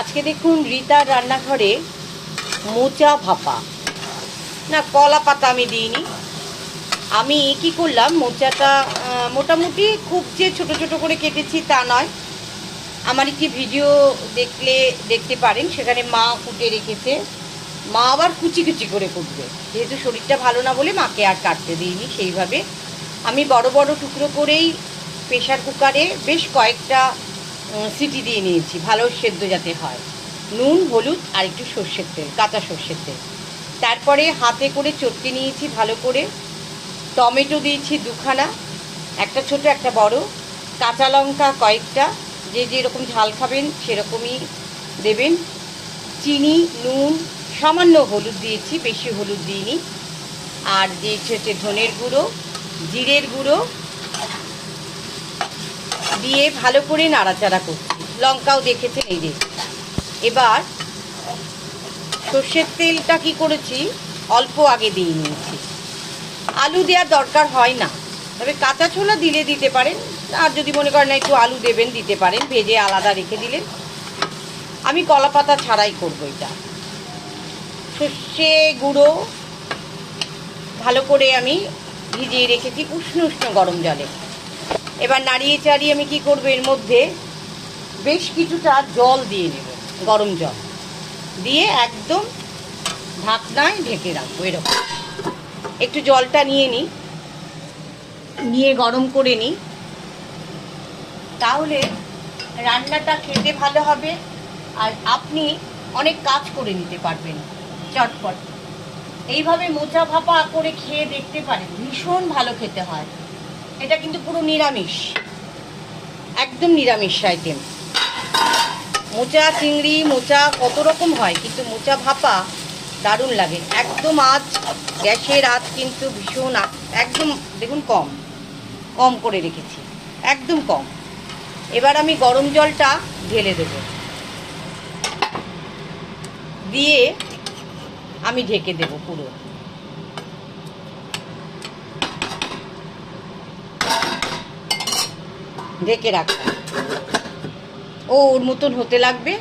আজকে দেখুন রিতার রান্নাঘরে মোচা ভাপা। না, কলা পাতা আমি দিইনি। আমি কি করলাম, মোচাটা মোটামুটি খুব যে ছোট ছোট করে কেটেছি তা নয়। আমার একটি ভিডিও দেখলে, দেখতে পারেন, সেখানে মা কুটে রেখেছে। মা আবার কুচি কুচি করে কুটবে। যেহেতু শরীরটা ভালো না বলে মাকে আর কাটতে দিইনি সেইভাবে। আমি বড় বড় টুকরো করেই প্রেশার কুকারে বেশ কয়েকটা সিটি দিয়ে নিয়েছি, ভালো সেদ্ধ যাতে হয়। নুন, হলুদ আর একটু সর্ষের তেল, কাঁচা সর্ষের তেল। তারপরে হাতে করে চটকে নিয়েছি ভালো করে। টমেটো দিয়েছি দুখানা, একটা ছোট, একটা বড়। কাঁচা লঙ্কা কয়েকটা, যে যেরকম ঝাল খাবেন সেরকমই দেবেন। চিনি, নুন, সামান্য হলুদ দিয়েছি, বেশি হলুদ দিইনি। আর দিয়েছি হচ্ছে ধনের গুঁড়ো, জিরের গুঁড়ো দিয়ে ভালো করে নাড়াচাড়া করছি। লঙ্কাও দেখেছেন এই যে। এবার সর্ষের তেলটা কি করেছি? অল্প আগে দিয়ে নিয়েছি। আলু দেওয়ার দরকার হয় না। তবে কাঁচা ছোলা দিলে দিতে পারেন, আর যদি মনে করেন একটু আলু দেবেন, দিতে পারেন, ভেজে আলাদা রেখে দিলেন। আমি কলা পাতা ছাড়াই করব এটা। সর্ষে গুঁড়ো ভালো করে আমি ভিজিয়ে রেখেছি উষ্ণ উষ্ণ গরম জলে। এবার নাড়িয়ে চাড়িয়ে আমি কি করব? এর মধ্যে বেশ কিছুটা জল দিয়ে নেব, গরম জল। দিয়ে একদম ঢাকনায় ঢেকে রাখব এরকম। একটু জলটা নিয়ে নিই, নিয়ে গরম করে নিই। তাহলে রান্নাটা খেতে ভালো হবে আর আপনি অনেক কাজ করে নিতে পারবেন, চটপট। এইভাবে মোচা ভাপা করে খেয়ে দেখতে পারেন, ভীষণ ভালো খেতে হয়। এটা কিন্তু পুরো নিরামিষ। একদম নিরামিষ আইটেম মোচা, চিংড়ি, মোচা কত রকম হয়, কিন্তু মোচা ভাপা দারুণ লাগে। একদম আজ গ্যাসের আজ কিন্তু ভীষণ একদম, দেখুন কম কম করে রেখেছি। একদম কম। এবার আমি গরম জলটা ঢেলে দেব। দিয়ে আমি ঢেকে দেব পুরো। ঢেকে রাখলাম ও ওর মতন হতে লাগবে?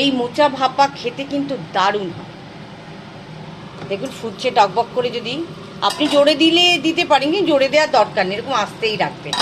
এই মোচা ভাপা খেতে কিন্তু দারুণ হয়। দেখুন, ফুটছে টকবক করে যদি আপনি জোরে দিলে দিতে পারেন কিন্তু জোরে দেওয়ার দরকার নেই, এরকম আসতেই রাখবেন।